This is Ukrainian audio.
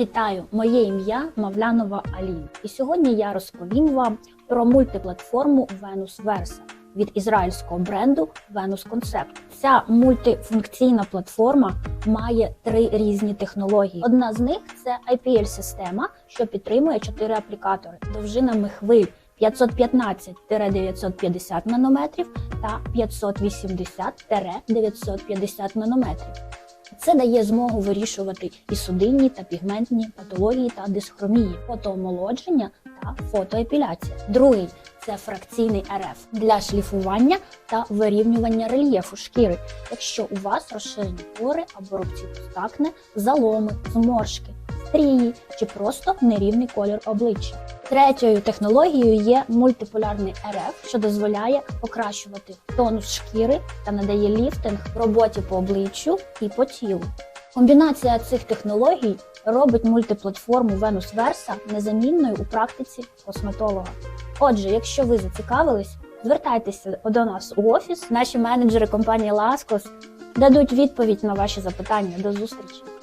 Вітаю! Моє ім'я Мавлянова Аліна. І сьогодні я розповім вам про мультиплатформу Venus Versa від ізраїльського бренду Venus Concept. Ця мультифункційна платформа має три різні технології. Одна з них це IPL-система, що підтримує чотири аплікатори довжинами хвиль 515-950 нанометрів та 580-950 нанометрів. Це дає змогу вирішувати і судинні та пігментні патології та дисхромії, фотоомолодження та фотоепіляція. Другий це фракційний РФ для шліфування та вирівнювання рельєфу шкіри, якщо у вас розширені пори або рубці пустакне, заломи, зморшки, стрії чи просто нерівний колір обличчя. Третьою технологією є мультиполярний РФ, що дозволяє покращувати тонус шкіри та надає ліфтинг роботі по обличчю і по тілу. Комбінація цих технологій робить мультиплатформу Venus Versa незамінною у практиці косметолога. Отже, якщо ви зацікавились, звертайтеся до нас у офіс. Наші менеджери компанії Laskos дадуть відповідь на ваші запитання. До зустрічі!